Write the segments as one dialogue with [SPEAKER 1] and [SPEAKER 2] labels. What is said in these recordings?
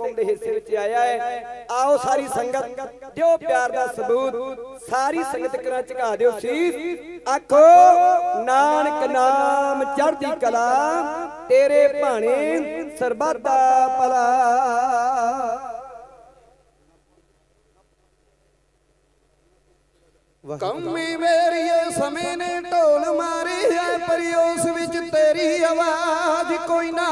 [SPEAKER 1] ਕੌਮ ਦੇ ਹਿੱਸੇ ਵਿੱਚ ਆਇਆ ਹੈ। ਆਓ ਸਾਰੀ ਸੰਗਤ, ਦਿਓ ਪਿਆਰ ਦਾ ਸਬੂਤ, ਸਾਰੀ ਸੰਗਤ ਕਰਾਂ ਝੁਕਾ ਦਿਓ ਸੀਸ। ਆਖੋ, ਨਾਨਕ ਨਾਮ ਚੜ੍ਹਦੀ ਕਲਾ, ਤੇਰੇ ਭਾਣੇ ਸਰਬੱਤ ਭਲਾ।
[SPEAKER 2] ਕੌਮੀ ਵੇਰੀਏ ਸਮੇਂ ਨੇ ਢੋਲ ਮਾਰੀ ਐ ਪਰ ਉਸ ਵਿੱਚ ਤੇਰੀ ਆਵਾਜ਼ ਕੋਈ ਨਾ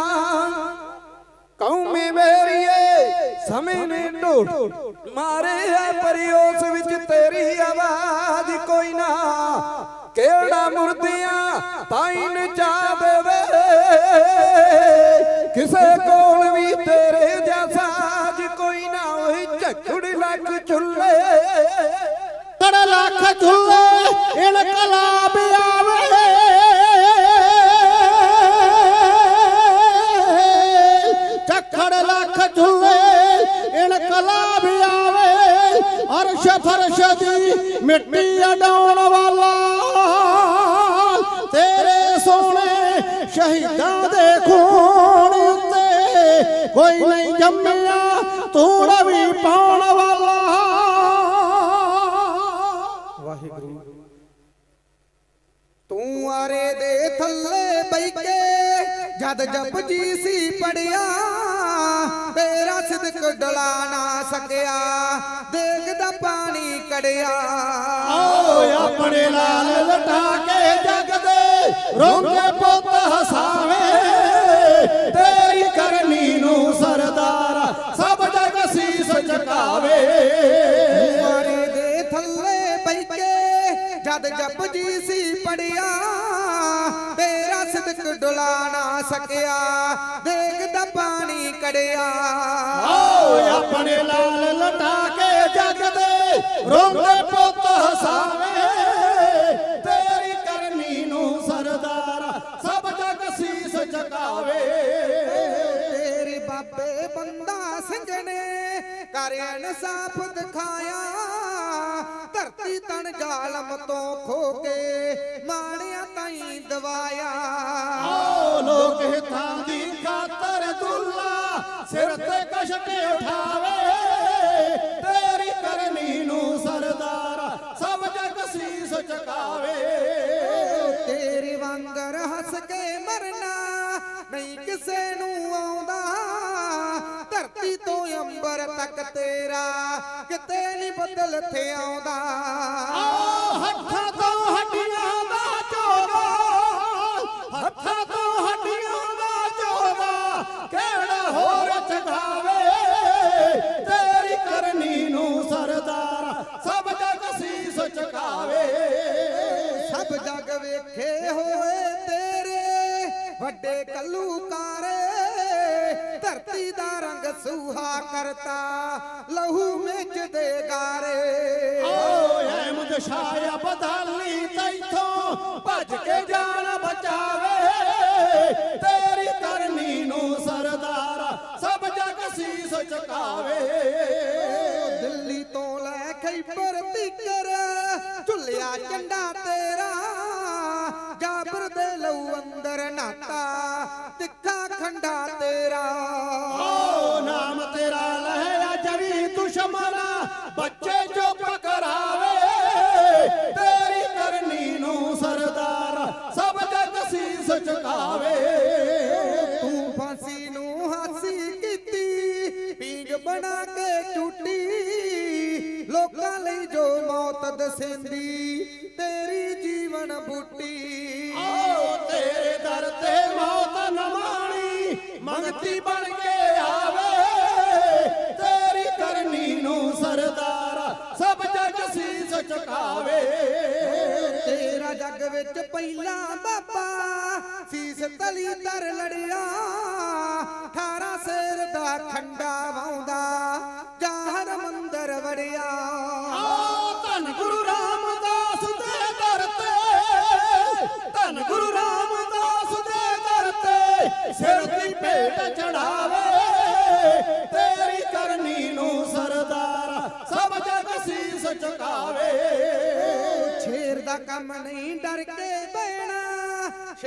[SPEAKER 2] ਕੌਮੀ ਵੇਰੀਏ ਸਮੇਂ ਨੇ ਢੋਲ ਮਾਰੇ ਐ ਪਰ ਉਸ ਵਿੱਚ ਤੇਰੀ ਆਵਾਜ਼ ਕੋਈ ਨਾ। ਕਿਹੜਾ ਮੁਰਦਿਆਂ ਤਾਈਂ ਨਚਾ ਦੇਵੇ? ਕਿਸੇ ਕੋਲ ਵੀ ਤੇਰੇ ਜੈਸਾ ਅੱਜ ਕੋਈ ਨਾ। ਉਹੀ ਝੱਖੜ ਲੱਗ ਚੁੱਲੇ।
[SPEAKER 3] ਤੜ ਲੱਖ ਆਵੇ ਚੱਖੜ ਤੂੰ ਰਵੀ ਪਾਉਣ ਵਾਲਾ।
[SPEAKER 1] ਵਾਹਿਗੁਰੂ।
[SPEAKER 2] ਤੂੰ ਆਰੇ ਦੇ ਥੱਲੇ ਬੈ ਕੇ ਜਦ ਜਪਜੀ ਸੀ ਪੜਿਆ ਤੇਰਾ ਸਿਦਕ ਡਲਾ ਨਾ ਸਕਿਆ ਦੇਗ ਦਾ ਪਾਣੀ ਕੜਿਆ।
[SPEAKER 3] ਓਏ ਆਪਣੇ ਲਾਲ ਲਟਾ ਕੇ ਜਗ ਦੇ ਰੋਂਦੇ ਪੁੱਤ ਹਸਾਵੇ ਤੇਰੀ ਕਰਨੀ ਨੂੰ ਜਗ ਝੁਕਾਵੇ
[SPEAKER 2] ਮਾਰੇ ਦੇ ਥੱਲੇ ਬੈ ਕੇ ਜਦ ਜਪਜੀ ਸੀ ਪੜਿਆ ਤੇਰਾ ਸਿਦਕ ਡੁਲਾ ਨਾ ਸਕਿਆ ਦੇਗ ਦਾ ਪਾਣੀ ਕੜਿਆ।
[SPEAKER 3] ਓਏ ਆਪਣੇ ਲਾਲ ਲਟਾ ਕੇ ਜਗ ਦੇ ਰੋਂਦੇ ਪੁੱਤ ਹਸਾਵੇ।
[SPEAKER 2] ਕਰ ਇਨਸਾਫ ਦਿਖਾਇਆ। ਧਰਤੀ ਤਨ ਜ਼ਾਲਮ ਤੋਂ ਖੋ ਕੇ ਮਾਣਿਆ ਤਾਈ ਦਵਾਇਆ।
[SPEAKER 3] ਓ ਲੋਕ ਹਿੱਤਾਂ ਦੀ ਖਾਤਰ ਦੁੱਲਾ ਸਿਰ ਤੇ ਕਸ਼ ਕੇ ਉਠਾਵੇ। ਤੇਰੀ ਕਰਨੀ ਨੂੰ ਸਰਦਾਰ ਸਭ ਜਗ ਸੀਸ ਝੁਕਾਵੇ
[SPEAKER 2] ਤੇਰੇ ਵਾਂਗਰ ਹੱਸ ਕੇ ਮਰਨਾ ਨਹੀਂ ਕਿਸੇ ਨੂੰ ਆਉਂਦਾ। ਧਰਤੀ ਤੋਂ ਅੰਬਰ ਤੱਕ ਤੇਰਾ ਕਿਤੇ ਨਹੀਂ ਬਦਲ ਥੇ ਆਉਂਦਾ।
[SPEAKER 3] ਓ ਹੱਥਾਂ ਤੋਂ ਹੱਡੀਆਂ ਦਾ ਚੋਗਾ ਹੱਥਾਂ ਤੋਂ ਹੱਡੀਆਂ ਦਾ ਚੋਗਾ ਕਿਹੜਾ ਹੋਰ ਚਗਾਵੇ? ਤੇਰੀ ਕਰਨੀ ਨੂੰ ਸਰਦਾਰ ਸਭ ਜਗ ਸੀਸ ਝੁਕਾਵੇ
[SPEAKER 2] ਸਭ ਜਗ ਵੇਖੇ ਹੋਏ ਤੇਰੇ ਵੱਡੇ ਧਰਤੀ ਦਾ ਸੂਹਾ ਕਰਤਾ ਲਹੂ ਵਿੱਚ ਦੇ ਗਾਰੇ।
[SPEAKER 3] ਓਏ ਮੁਝ ਛਾਇਆ ਬਦਲੀ ਤੈਥੋਂ ਭੱਜ ਕੇ ਜਾਨ ਬਚਾਵੇ। ਤੇਰੀ ਕਰਨੀ ਨੂੰ ਸਰਦਾਰ ਸਭ ਜਗ ਸੀਸ ਝੁਕਾਵੇ
[SPEAKER 2] ਦਿੱਲੀ ਤੋਂ ਲੈ ਖੈਬਰ ਤੀਕਰ ਝੁੱਲਿਆ ਚੰਡਾ ਤੇਰਾ। ਜਾਬਰ ਦੇ ਲਹੂ ਅੰਦਰ ਨਾਤਾ ਤਿੱਖਾ ਖੰਡਾ ਤੇਰਾ।
[SPEAKER 3] ਓ ਨਾਮ ਤੇਰਾ ਲਹਿਆ ਜਰੀ ਦੁਸ਼ਮਨ ਬੱਚੇ ਚੁੱਪ ਕਰਾਵੇ। ਤੇਰੀ ਕਰਨੀ ਨੂੰ ਸਰਦਾਰ ਸਭ ਜਗ ਸੀਸ ਝੁਕਾਵੇ।
[SPEAKER 2] ਤੂੰ ਫਾਂਸੀ ਨੂੰ ਹਾਸੀ ਕੀਤੀ ਪੀਂਗ ਬਣਾ ਕੇ ਝੂਟੀ। ਲੋਕਾਂ ਲਈ ਜੋ ਮੌਤ ਦਸੇਂਦੀ ਤੇਰੀ ਜੀਵਨ ਬੂਟੀ।
[SPEAKER 3] ਨਮਾਣੀ ਬਣ ਕੇ ਆਵੇ, ਤੇਰੀ ਕਰਨੀ ਨੂੰ ਸਰਦਾਰ ਸਭ ਜਗ ਸੀਸ ਝੁਕਾਵੇ।
[SPEAKER 2] ਤੇਰਾ ਜੱਗ ਵਿੱਚ ਪਹਿਲਾ ਬਾਬਾ ਸੀਸ ਤਲੀ ਦਰ ਲੜਿਆ 18 ਸਿਰ ਦਾ ਖੰਡਾ ਵਾਉਂਦਾ, ਜਾਹਰ ਮੰਦਰ ਵੜਿਆ।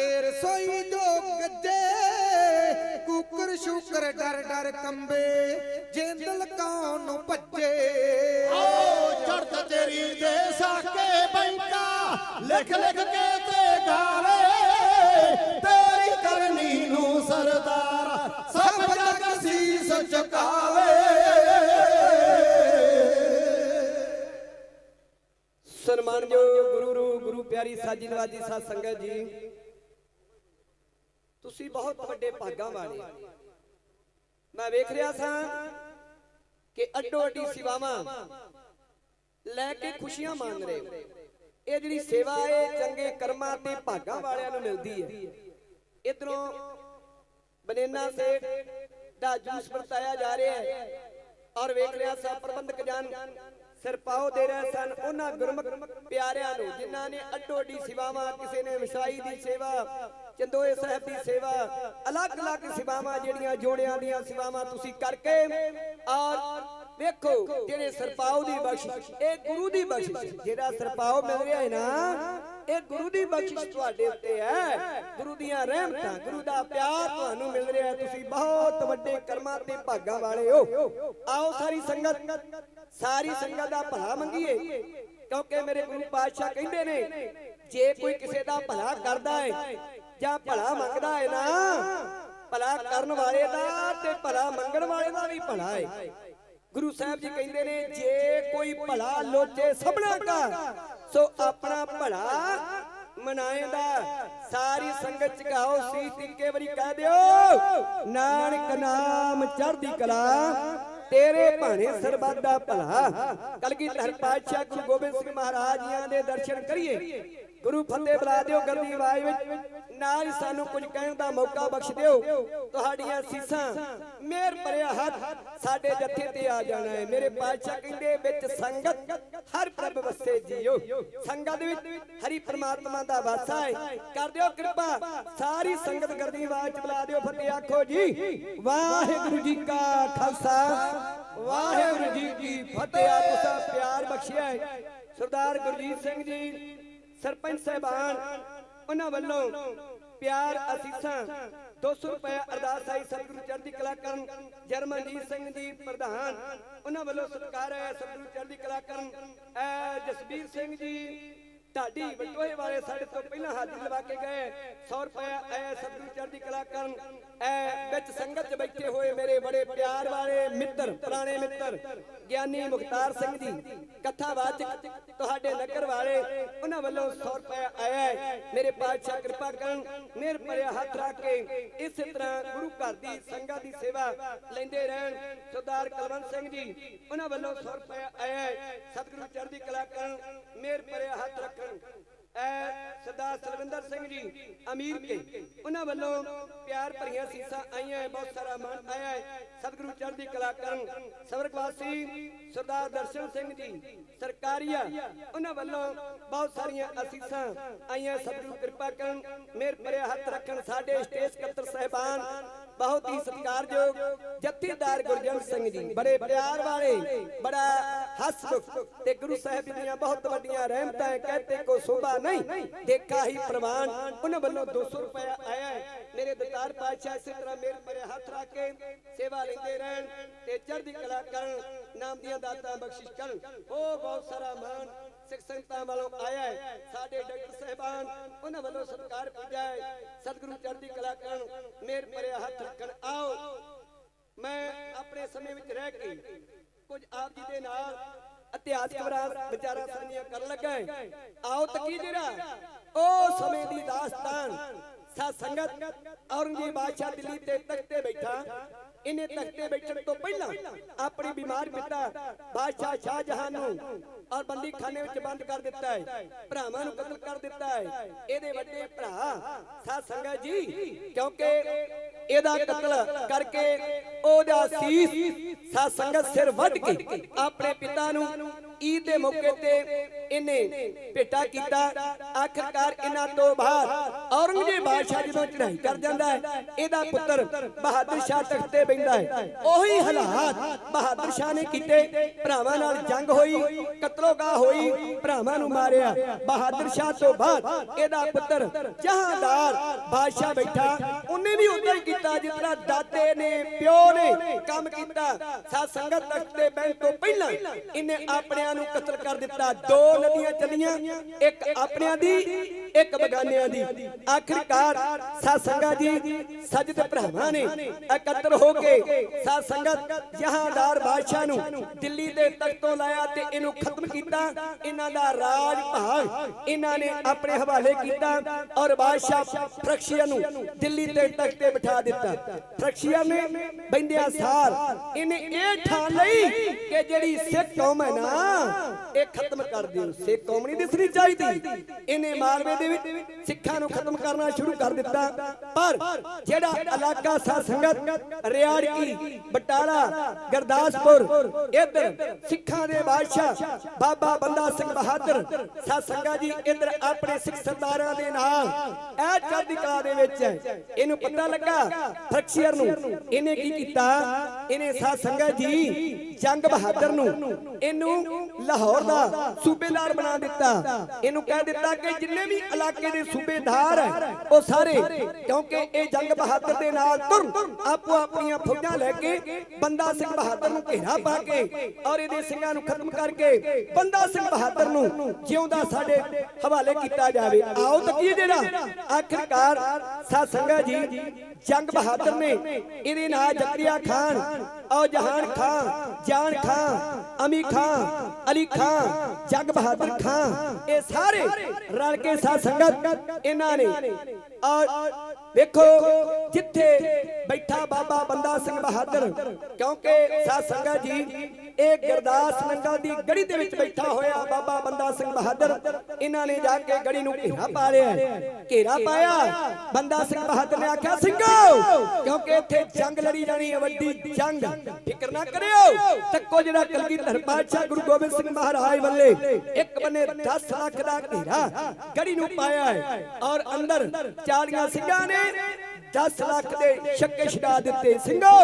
[SPEAKER 2] ਕੇ ਬਹਿਣਾ ਸ਼ੇਰ ਸੋਈ ਜੋ ਗੱਜੇ ਕੁੱਕਰ ਸ਼ੂਕਰ ਡਰ ਡਰ ਕੰਬੇ ਜਿੰਦਲ ਕੌਣ ਨੂੰ ਭੱਜੇ।
[SPEAKER 3] ਓ ਚੜਤ ਤੇਰੀ ਦੇ ਸਾਕੇ ਬੈਂਕਾ ਲਿਖ ਲਿਖ ਕੇ ਤੇ ਗਾਵੇ। ਤੇਰੀ ਕਰਨੀ ਨੂੰ ਸਰਦਾਰ ਸਭ ਜਗ ਸੀਸ ਝੁਕਾਵੇ
[SPEAKER 1] ਸਨਮਾਨਯੋਗ ਗੁਰੂ ਰੂ ਗੁਰੂ ਪਿਆਰੀ ਸਾਜੀ ਨਵਾਜੀ ਸਾਧ ਸੰਗਤ ਜੀ ਤੁਸੀਂ ਬਹੁਤ ਵੱਡੇ ਭਾਗਾਂ ਵਾਲੇ ਮੈਂ ਵੇਖ ਰਿਹਾ ਸਾਂ ਕਿ ਅੱਡੋ ਅੱਡੀ ਸੇਵਾਵਾਂ ਲੈ ਕੇ ਖੁਸ਼ੀਆਂ ਮੰਨ ਰਹੇ ਹੋ। ਇਹ ਜਿਹੜੀ ਸੇਵਾ ਹੈ ਚੰਗੇ ਕਰਮਾਂ ਤੇ ਭਾਗਾਂ ਵਾਲਿਆਂ ਨੂੰ ਮਿਲਦੀ ਹੈ। ਇਧਰੋਂ ਬਨੇਨਾ ਸੇਠ ਦਾ ਜੂਸ ਵਰਤਾਇਆ ਜਾ ਰਿਹਾ ਹੈ ਔਰ ਵੇਖ ਰਿਹਾ ਸਾਂ ਪ੍ਰਬੰਧਕ ਜਨ ਸਿਰਪਾਓ ਦੇ ਰਹੇ ਸਨ। ਉਹਨਾਂ ਗੁਰਮੁਖ ਪਿਆਰਿਆਂ ਨੂੰ, ਜਿਨ੍ਹਾਂ ਨੇ ਅੱਡੋ ਅੱਡੀ ਸੇਵਾਵਾਂ, ਕਿਸੇ ਨੇ ਵਿਸਾਈ ਦੀ ਸੇਵਾ, ਚੰਦੋਏ ਸਾਹਿਬ ਦੀ ਸੇਵਾ, ਅਲੱਗ-ਅਲੱਗ ਸੇਵਾਵਾਂ ਜਿਹੜੀਆਂ ਜੋੜਿਆਂ ਦੀਆਂ ਸੇਵਾਵਾਂ ਤੁਸੀਂ ਕਰਕੇ ਔਰ ਵੇਖੋ ਜਿਹੜੇ ਸਰਪਾਉ ਦੀ ਬਖਸ਼ਿਸ਼, ਇਹ ਗੁਰੂ ਦੀ ਬਖਸ਼ਿਸ਼, ਜਿਹੜਾ ਸਰਪਾਉ ਮਿਲ ਰਿਹਾ ਹੈ ਨਾ ਇਹ ਗੁਰੂ ਦੀ ਬਖਸ਼ਿਸ਼ ਤੁਹਾਡੇ ਉੱਤੇ ਹੈ। ਗੁਰੂ ਦੀਆਂ ਰਹਿਮਤਾਂ, ਗੁਰੂ ਦਾ ਪਿਆਰ ਤੁਹਾਨੂੰ ਮਿਲ ਰਿਹਾ ਹੈ। ਤੁਸੀਂ ਬਹੁਤ ਵੱਡੇ ਕਰਮਾਂ ਤੇ ਭਾਗਾਂ ਵਾਲੇ ਹੋ। ਆਓ ਸਾਰੀ ਸੰਗਤ ਸਾਰੀ ਸੰਗਤ ਦਾ ਭਲਾ ਮੰਗੀਏ। ਕਿਉਂਕਿ ਮੇਰੇ ਗੁਰੂ ਪਾਤਸ਼ਾਹ ਕਹਿੰਦੇ ਨੇ, ਜੇ ਕੋਈ ਕਿਸੇ ਦਾ ਭਲਾ ਕਰਦਾ ਹੈ ਜਾਂ ਭਲਾ ਮੰਗਦਾ ਹੈ ਨਾ, ਭਲਾ ਕਰਨ ਵਾਲੇ ਦਾ ਤੇ ਭਲਾ ਮੰਗਣ ਵਾਲੇ ਦਾ ਵੀ ਭਲਾ ਹੈ। ਗੁਰੂ ਸਾਹਿਬ ਜੀ ਕਹਿੰਦੇ ਨੇ, ਜੇ ਕੋਈ ਭਲਾ ਲੋਚੇ ਸਭਨਾ ਕਾ ਸੋ ਆਪਣਾ ਭਲਾ ਮਨਾਏਦਾ। ਸਾਰੀ ਸੰਗਤ ਚ ਕਹੋ ਸੀ ਤਿੱਕੇ ਵਾਰੀ ਕਹਿ ਦਿਓ, ਨਾਨਕ ਨਾਮ ਚੜ੍ਹਦੀ ਕਲਾ, ਤੇਰੇ ਭਾਣੇ ਸਰਬੱਤ ਦਾ ਭਲਾ। ਕਲਗੀਧਰ ਪਾਤਸ਼ਾਹ ਗੁਰੂ ਗੋਬਿੰਦ ਸਿੰਘ ਮਹਾਰਾਜ ਜੀਆਂ ਦੇ ਦਰਸ਼ਨ ਕਰੀਏ। ਗੁਰੂ ਫਤਿਹ ਬੁਲਾ ਦਿਓ ਗਰਦੀ ਆਵਾਜ਼ ਵਿੱਚ। ਨਾਲ ਹੀ ਸਾਨੂੰ ਕੁਝ ਕਹਿਣ ਦਾ ਮੌਕਾ ਬਖਸ਼ ਦਿਓ। ਤੁਹਾਡੀਆਂ ਸੀਸਾਂ ਮੇਰ ਭਰਿਆ ਹੱਥ ਸਾਡੇ ਜੱਥੇ ਤੇ ਆ ਜਾਣਾ ਹੈ। ਮੇਰੇ ਪਾਤਸ਼ਾਹ ਕਹਿੰਦੇ, ਵਿੱਚ ਸੰਗਤ, ਹਰ ਪ੍ਰਭ ਵਸੇ ਜੀਓ। ਸੰਗਤ ਵਿੱਚ ਹਰੀ ਪ੍ਰਮਾਤਮਾ ਦਾ ਵਾਸਾ ਹੈ। ਕਰ ਦਿਓ ਕਿਰਪਾ। ਸਾਰੀ ਸੰਗਤ ਗਰਦੀ ਆਵਾਜ਼ ਚ ਬੁਲਾ ਦਿਓ। ਫਤਿਹ ਆਖੋ ਜੀ। ਵਾਹਿਗੁਰੂ ਜੀ ਕਾ ਖਾਲਸਾ। ਵਾਹਿਗੁਰੂ ਜੀ ਕੀ ਫਤਿਹ। ਆ ਤੁਸਾਂ ਪਿਆਰ ਬਖਸ਼ਿਆ ਹੈ। ਸਰਦਾਰ ਗੁਰਜੀਤ ਸਿੰਘ ਜੀ ਸਰਪੰਚ ਸਾਹਿਬਾਨ, ਉਹਨਾਂ ਵੱਲੋਂ ਪਿਆਰ ਅਸੀਸਾਂ 200 ਰੁਪਏ ਅਰਦਾਸ ਆਈ ਸਤਿਗੁਰੂ ਚੜ੍ਹਦੀ ਕਲਾ ਕਰਨ, ਜਰਮਨਜੀਤ ਸਿੰਘ ਜੀ ਪ੍ਰਧਾਨ, ਉਹਨਾਂ ਵੱਲੋਂ ਸਤਿਕਾਰ ਹੈ ਸਤਿਗੁਰੂ ਚੜ੍ਹਦੀ ਕਲਾ ਕਰਨ। ਐ ਜਸਬੀਰ ਸਿੰਘ ਜੀ, ਢਾਡੀ ਵਟੋਏ ਵਾਲੇ ਸਾਡੇ ਤੋਂ ਪਹਿਲਾਂ ਹਾਜ਼ਰੀ ਲਵਾ ਕੇ ਗਏ 100 ਰੁਪਏ ਐ ਸਤਿਗੁਰੂ ਚੜ੍ਹਦੀ ਕਲਾ ਕਰਨ। ਵਿੱਚ ਸੰਗਤ 'ਚ ਬੈਠੇ ਹੋਏ ਮੇਰੇ ਬੜੇ ਪਿਆਰ ਵਾਲੇ ਮਿੱਤਰ, ਪੁਰਾਣੇ ਮਿੱਤਰ, ਗਿਆਨੀ ਮੁਖਤਾਰ ਸਿੰਘ ਜੀ, ਕਥਾਵਾਚਕ ਤੁਹਾਡੇ ਨਗਰ ਵਾਲੇ, ਉਹਨਾਂ ਵੱਲੋਂ 100 ਰੁਪਏ ਆਇਆ ਹੈ। ਮੇਰੇ ਪਾਤਸ਼ਾਹ ਕਿਰਪਾ ਕਰਨ ਮੇਰ ਭਰਿਆ ਹੱਥ ਰੱਖ ਕੇ ਇਸੇ ਤਰ੍ਹਾਂ ਗੁਰੂ ਘਰ ਦੀ ਸੰਗਤ ਦੀ ਸੇਵਾ ਲੈਂਦੇ ਰਹਿਣ। ਸਰਦਾਰ ਕਲਵੰਤ ਸਿੰਘ ਜੀ, ਉਹਨਾਂ ਵੱਲੋਂ 100 ਰੁਪਏ ਆਇਆ ਹੈ। ਸਤਿਗੁਰੂ ਚੜ੍ਹਦੀ ਕਲਾ ਕਰਨ, ਮੇਰ ਭਰਿਆ ਹੱਥ ਰੱਖਣ ਐ ਸਰਦਾਰ ਸਲਵਿੰਦਰ ਸਿੰਘ ਜੀ, ਅਮੀਰ ਕੇ। ਉਹਨਾਂ ਵੱਲੋਂ ਪਿਆਰ ਭਰੀਆਂ ਸੀਸਾਂ ਆਈਆਂ ਬਹੁਤ ਸਾਰਾ ਮਾਨ ਆਇਆ ਹੈ। ਸਤਿਗੁਰੂ ਚੜ੍ਹਦੀ ਕਲਾ ਕਰਨ। ਸਵਰਗਵਾਸੀ ਸਰਦਾਰ ਦਰਸ਼ਨ ਸਿੰਘ ਜੀ, ਸਰਕਾਰੀਆ, ਉਹਨਾਂ ਵੱਲੋਂ ਬਹੁਤ ਸਾਰੀਆਂ ਅਸੀਸਾਂ ਆਈਆਂ। ਸਤਿਗੁਰੂ ਕਿਰਪਾ ਕਰਨ। ਮੇਰ ਭਰਿਆ ਹੱਥ ਰੱਖਣ ਸਾਡੇ ਸਟੇਜ ਸਕੱਤਰ ਸਹਿਬਾਨ ਬਹੁਤ ਹੀ ਸਤਿਕਾਰਯੋਗ ਜਥੇਦਾਰ ਗੁਰਜੰਟ ਸਿੰਘ ਜੀ। ਬੜੇ ਪਿਆਰ ਵਾਲੇ, ਬੜਾ ਹਸਮੁਖ ਤੇ ਗੁਰੂ ਸਾਹਿਬ ਜੀ ਦੀਆਂ ਬਹੁਤ ਵੱਡੀਆਂ ਰਹਿਮਤਾਂ ਹੈ ਕਹਤੇ ਕੋ ਸੋਭਾ ਨਹੀਂ। ਦੇਖਾ ਹੀ ਪ੍ਰਮਾਣ, ਉਹਨਾਂ ਵੱਲੋਂ 200 ਰੁਪਏ ਆਇਆ ਹੈ। ਮੇਰੇ ਦਤਾਰ ਪਾਤਸ਼ਾਹ ਇਸੇ ਤਰ੍ਹਾਂ ਮੇਰੇ ਪਰੇ ਹੱਥ ਰੱਖ ਕੇ ਸੇਵਾ ਲੈਂਦੇ ਰਹਿਣ ਤੇ ਚੜ੍ਹਦੀ ਕਲਾ ਕਰਨ, ਨਾਮ ਦੀਆਂ ਦਾਤਾਂ ਬਖਸ਼ਿਸ਼ ਕਰਨ। ਉਹ ਬਹੁਤ ਸਾਰਾ ਮਾਣ ਸਿੱਖ ਸੰਗਤਾਂ ਵੱਲੋਂ ਆਇਆ ਹੈ। ਸਾਡੇ ਡਾਕਟਰ ਸਾਹਿਬਾਨ, ਉਹਨਾਂ ਵੱਲੋਂ ਸਤਿਕਾਰ ਪੂਜਾ ਹੈ। ਸਤਿਗੁਰੂ ਚੜ੍ਹਦੀ ਕਲਾ ਕਰਨ, ਮੇਰ ਪਰੇ ਹੱਥ ਰੱਖਣ। ਆਓ, ਮੈਂ ਆਪਣੇ ਸਮੇਂ ਵਿੱਚ ਰਹਿ ਕੇ ਕੁਝ ਆਪ ਜੀ ਦੇ ਨਾਲ ਇਤਿਹਾਸਕ ਵਿਚਾਰਾਂ ਸਾਂਝੀਆਂ ਕਰਨ ਲੱਗਾ ਹਾਂ। ਆਓ ਤੱਕੀ ਜਿਹੜਾ ਉਹ ਸਮੇਂ ਦੀ ਦਾਸਤਾਨ ਸਾ ਸੰਗਤ ਔਰੰਗਜ਼ੇਬ ਬਾਦਸ਼ਾਹ ਦਿੱਲੀ ਤੇ ਤਖਤੇ ਬੈਠਾ। ਇਹਨੇ ਤਖਤੇ ਬੈਠਣ ਤੋਂ ਪਹਿਲਾਂ ਆਪਣੀ ਬਿਮਾਰ ਪਿਤਾ ਬਾਦਸ਼ਾਹ ਸ਼ਾਹਜਹਾਨ ਨੂੰ ਔਰ ਬੰਦੀ ਖਾਨੇ ਵਿੱਚ ਬੰਦ ਕਰ ਦਿੱਤਾ ਹੈ ਭਰਾਵਾਂ ਨੂੰ ਕਤਲ ਕਰ ਦਿੱਤਾ ਹੈ ਇਹਦੇ ਵੱਡੇ ਭਰਾ ਸਾ ਸੰਗਤ ਜੀ ਕਿਉਂਕਿ ਇਹਦਾ ਕਤਲ ਕਰਕੇ ਉਹਦਾ ਸੀਸ ਸਾ ਸੰਗਤ ਸਿਰ ਵੱਢ ਕੇ ਆਪਣੇ ਪਿਤਾ ਨੂੰ ਈਦ ਦੇ ਮੌਕੇ ਤੇ ਇਹਨੇ ਭੇਟਾ ਕੀਤਾ। ਆਖਰਕਾਰ ਇਹਨਾਂ ਤੋਂ ਬਾਅਦ ਔਰੰਗਜ਼ੇਬ ਬਾਦਸ਼ਾਹ ਜਦੋਂ ਚੜ੍ਹਾਈ ਕਰ ਜਾਂਦਾ ਹੈ, ਇਹਦਾ ਪੁੱਤਰ ਬਹਾਦਰ ਸ਼ਾਹ ਤਖਤ ਤੇ ਬੈਠਾ ਹੈ। ਉਹੀ ਹਾਲਾਤ ਬਹਾਦਰ ਸ਼ਾਹ ਨੇ ਕੀਤੇ। ਭਰਾਵਾਂ ਨਾਲ ਜੰਗ ਹੋਈ ਕਤਲੋਗਾਹ ਹੋਈ, ਭਰਾਵਾਂ ਨੂੰ ਮਾਰਿਆ। ਬਹਾਦਰ ਸ਼ਾਹ ਤੋਂ ਬਾਅਦ ਇਹਦਾ ਪੁੱਤਰ ਜਹਾਂਦਾਰ ਬਾਦਸ਼ਾਹ ਬੈਠਾ। ਉਹਨੇ ਵੀ ਉਦਾਂ ਹੀ ਕੀਤਾ ਜਿਸ ਤਰ੍ਹਾਂ ਦਾਦੇ ਨੇ, ਪਿਓ ਨੇ ਕੰਮ ਕੀਤਾ। ਸਾਧ ਸੰਗਤ ਤਖਤ ਤੇ ਬੈਠ ਤੋਂ ਪਹਿਲਾਂ ਇਹਨੇ ਆਪਣੇ ਆਪਣਿਆਂ ਨੂੰ ਕਤਲ ਕਰ ਦਿੱਤਾ। ਦੋ ਨਦੀਆਂ ਚੱਲੀਆਂ ਇੱਕ ਆਪਣਿਆਂ ਦੀ ਇੱਕ ਬਗਾਨਿਆਂ ਦੀ। ਆਖਿਰਕਾਰ ਸਾਧ ਸੰਗਤ ਜੀ ਸਜਦ ਭਰਾਵਾਂ ਨੇ ਇਕੱਤਰ ਹੋ ਕੇ ਸਾਧ ਸੰਗਤ ਜਹਾਂਦਾਰ ਬਾਦਸ਼ਾਹ ਨੂੰ ਦਿੱਲੀ ਦੇ ਤਖਤ ਲਾਇਆ ਤੇ ਇਹਨੂੰ ਖਤਮ ਕੀਤਾ। ਇਹਨਾਂ ਦਾ ਰਾਜ ਭਾਗ ਇਹਨਾਂ ਨੇ ਆਪਣੇ ਹਵਾਲੇ ਕੀਤਾ ਔਰ ਬਾਦਸ਼ਾਹ ਫਰਕਸ਼ੀਆ ਨੂੰ ਦਿੱਲੀ ਦੇ ਤਖਤ ਤੇ ਬਿਠਾ ਦਿੱਤਾ। ਫਰਕਸ਼ੀਆ ਨੇ ਬੈੰਦਿਆ ਸਾਰ ਇਹਨੇ ਇਹ ਠਾਣ ਲਈ ਕਿ ਜਿਹੜੀ ਸਿੱਖ ਕੌਮ ਹੈ ਨਾ, ਇਹ ਖਤਮ ਕਰ ਦਿਓ। ਸਿੱਖ ਕੌਮ ਨਹੀਂ ਦਿਸਣੀ ਚਾਹੀਦੀ। ਇਹਨੇ ਮਾਲਵੇ ਦੇ ਵਿੱਚ ਸਿੱਖਾਂ ਨੂੰ ਖਤਮ ਕਰਨਾ ਸ਼ੁਰੂ ਕਰ ਦਿੱਤਾ। ਪਰ ਜਿਹੜਾ ਇਲਾਕਾ ਸਾ ਸੰਗਤ ਰਿਆੜਕੀ, ਬਟਾਲਾ, ਗੁਰਦਾਸਪੁਰ, ਇੱਧਰ ਸਿੱਖਾਂ ਦੇ ਬਾਦਸ਼ਾਹ ਬਾਬਾ ਬੰਦਾ ਸਿੰਘ ਬਹਾਦਰ ਸਾ ਸੰਗਾ ਜੀ ਇੱਧਰ ਆਪਣੇ ਸਿੱਖ ਸਰਦਾਰਾਂ ਦੇ ਨਾਲ ਇਹ ਚੜ੍ਹਦੀ ਕਲਾ ਦੇ ਵਿੱਚ ਇਹਨੂੰ ਪਤਾ ਲੱਗਾ ਫਰਕਸ਼ੀਅਰ ਨੂੰ ਇਹਨੇ ਕੀ ਕੀਤਾ? ਇਹਨੇ ਸਾ ਸੰਗਾ ਜੀ ਜੰਗ ਬਹਾਦਰ ਨੂੰ ਇਹਨੂੰ ਲਾਹੌਰ ਦਾ ਸੂਬੇਦਾਰ ਬਣਾ ਦਿੱਤਾ। ਇਹਨੂੰ ਕਹਿ ਦਿੱਤਾ ਕਿ ਜਿੰਨੇ ਵੀ ਇਲਾਕੇ ਦੇ ਸੂਬੇਦਾਰ ਉਹ ਸਾਰੇ, ਕਿਉਂਕਿ ਇਹ ਜੰਗ ਬਹਾਦਰ ਦੇ ਨਾਲ ਤੁਰ ਆਪੋ ਆਪਣੀਆਂ ਫੌਜਾਂ ਲੈ ਕੇ ਬੰਦਾ ਸਿੰਘ ਬਹਾਦਰ ਨੂੰ ਘੇਰਾ ਪਾ ਕੇ ਔਰ ਇਹਦੇ ਸਿੰਘਾਂ ਨੂੰ ਖਤਮ ਕਰਕੇ ਬੰਦਾ ਸਿੰਘ ਬਹਾਦਰ ਨੂੰ ਜਿਉਂਦਾ ਸਾਡੇ ਹਵਾਲੇ ਕੀਤਾ ਜਾਵੇ। ਆਓ ਤੱਕੀਏ ਜਿਹੜਾ ਆਖਿਰਕਾਰ ਸਾਧ ਸੰਗਤ ਜੀ ਜੰਗ ਬਹਾਦਰ ਨੇ ਇਹਦੇ ਨਾਲ ਜ਼ਕਰੀਆ ਖਾਨ ਔਰ ਜਹਾਨ ਖਾਨ, ਜਾਨ ਖਾਨ, ਅਮੀ ਖਾਨ, ਅਲੀ ਖਾਨ, ਜੰਗ ਬਹਾਦਰ ਖਾਨ, ਇਹ ਸਾਰੇ ਰਲ ਕੇ ਸਾਧ ਸੰਗਤ ਇਹਨਾਂ ਨੇ ਔਰ ਵੇਖੋ ਜਿੱਥੇ ਬੈਠਾ ਬਾਬਾ ਬੰਦਾ ਸਿੰਘ ਬਹਾਦਰ, ਕਿਉਂਕਿ ਸਾਧ ਸੰਗਤ ਜੀ, ਇਹ ਗੁਰਦਾਸ ਨੰਗਲ ਦੀ ਗੜੀ ਦੇ ਵਿੱਚ ਬੈਠਾ ਹੋਇਆ ਬਾਬਾ ਬੰਦਾ ਸਿੰਘ ਬਹਾਦਰ, ਇਹਨਾਂ ਨੇ ਜਾ ਕੇ ਗੜੀ ਨੂੰ ਘੇਰਾ ਪਾ ਲਿਆ, ਘੇਰਾ ਪਾਇਆ, ਬੰਦਾ ਸਿੰਘ ਬਹਾਦਰ ਨੇ ਆਖਿਆ, ਸਿੰਘੋ, ਕਿਉਂਕਿ ਇੱਥੇ ਜੰਗ ਲੜੀ ਜਾਣੀ ਹੈ, ਵੱਡੀ ਜੰਗ, ਫਿਕਰ ਨਾ ਕਰਿਓ ਤੱਕੋ ਜਿਹੜਾ ਕਲਗੀਧਰ ਪਾਤਸ਼ਾਹ ਗੁਰੂ ਗੋਬਿੰਦ ਸਿੰਘ ਮਹਾਰਾਜ ਵੱਲੇ, ਇੱਕ ਬੰਨੇ 10 ਲੱਖ ਦਾ ਘੇਰਾ ਗੜੀ ਨੂੰ ਪਾਇਆ ਹੈ ਔਰ ਅੰਦਰ ਚਾਲੀਆਂ ਸਿੰਘਾਂ ਨੇ 10 ਲੱਖ ਦੇ ਛੱਕੇ ਛਡਾ ਦਿੱਤੇ ਸਿੰਘੋ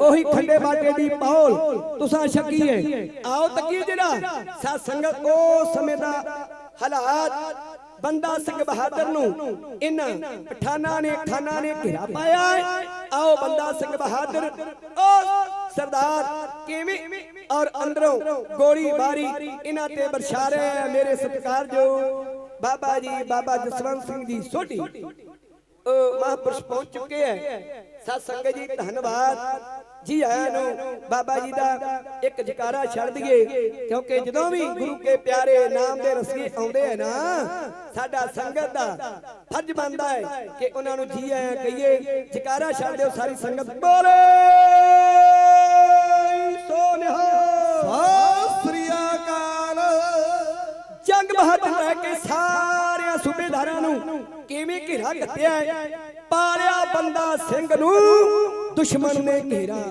[SPEAKER 1] ਉਹੀ ਖੰਡੇ ਬਾਟੇ ਦੀ ਪੌਲ ਤੁਸਾਂ ਛੱਕੀ ਹੈ ਆਓ ਤੱਕੀ ਜਿਹੜਾ ਸਾ ਸੰਗਤ ਉਹ ਸਮੇਂ ਦਾ ਹਾਲਾਤ ਬੰਦਾ ਸਿੰਘ ਬਹਾਦਰ ਨੂੰ ਇਹਨਾਂ ਪਠਾਨਾਂ ਨੇ ਖਾਨਾਂ ਨੇ ਘੇਰਾ ਪਾਇਆ ਆਓ ਬੰਦਾ ਸਿੰਘ ਬਹਾਦਰ ਉਹ ਸਰਦਾਰ ਕਿਵੇਂ ਔਰ ਅੰਦਰੋਂ ਗੋਲੀ ਬਾਰੀ ਇਹਨਾਂ ਤੇ ਬਰਛਾ ਰਿਹਾ ਮੇਰੇ ਸਤਿਕਾਰ ਜੋ ਬਾਬਾ ਜੀ ਬਾਬਾ ਜਸਵੰਤ ਸਿੰਘ ਜੀ ਸੋਢੀ ਮਹਾਂਪੁਰਸ਼ ਪਹੁੰਚ ਚੁੱਕੇ ਹੈ ਸਤ ਸੰਗਤ ਜੀ, ਧੰਨਵਾਦ। ਜੀ ਆਇਆਂ ਨੂੰ ਬਾਬਾ ਜੀ ਦਾ ਇੱਕ ਜਕਾਰਾ ਛੱਡ ਦਈਏ, ਕਿਉਂਕਿ ਜਦੋਂ ਵੀ ਗੁਰੂ ਕੇ ਪਿਆਰੇ ਨਾਮ ਦੇ ਰਸੀਏ ਆਉਂਦੇ ਹੈ ਨਾ, ਸਾਡਾ ਸੰਗਤ ਦਾ ਫਰਜ਼ ਬਣਦਾ ਹੈ ਕਿ ਉਹਨਾਂ ਨੂੰ ਜੀ ਆਇਆਂ ਕਹੀਏ, ਜਕਾਰਾ ਛੱਡ ਦਿਓ ਸਾਰੀ ਸੰਗਤ। ਬੋਲੇ! ਸੋਨਿਹਾ
[SPEAKER 2] ਸਤਿ ਸ੍ਰੀ
[SPEAKER 1] ਜੰਗ ਬਹਾਦਰ ਲੈ ਕੇ ਸਾਰਿਆਂ ਸੂਬੇਦਾਰਾਂ ਨੂੰ ਕਿਵੇਂ ਘੇਰਾ ਕੱਟਿਆ ਹੈ? ਬੰਦਾ ਸਿੰਘ ਨੂੰ, ਦੁਸ਼ਮਣ ਨੇ ਘੇਰਾ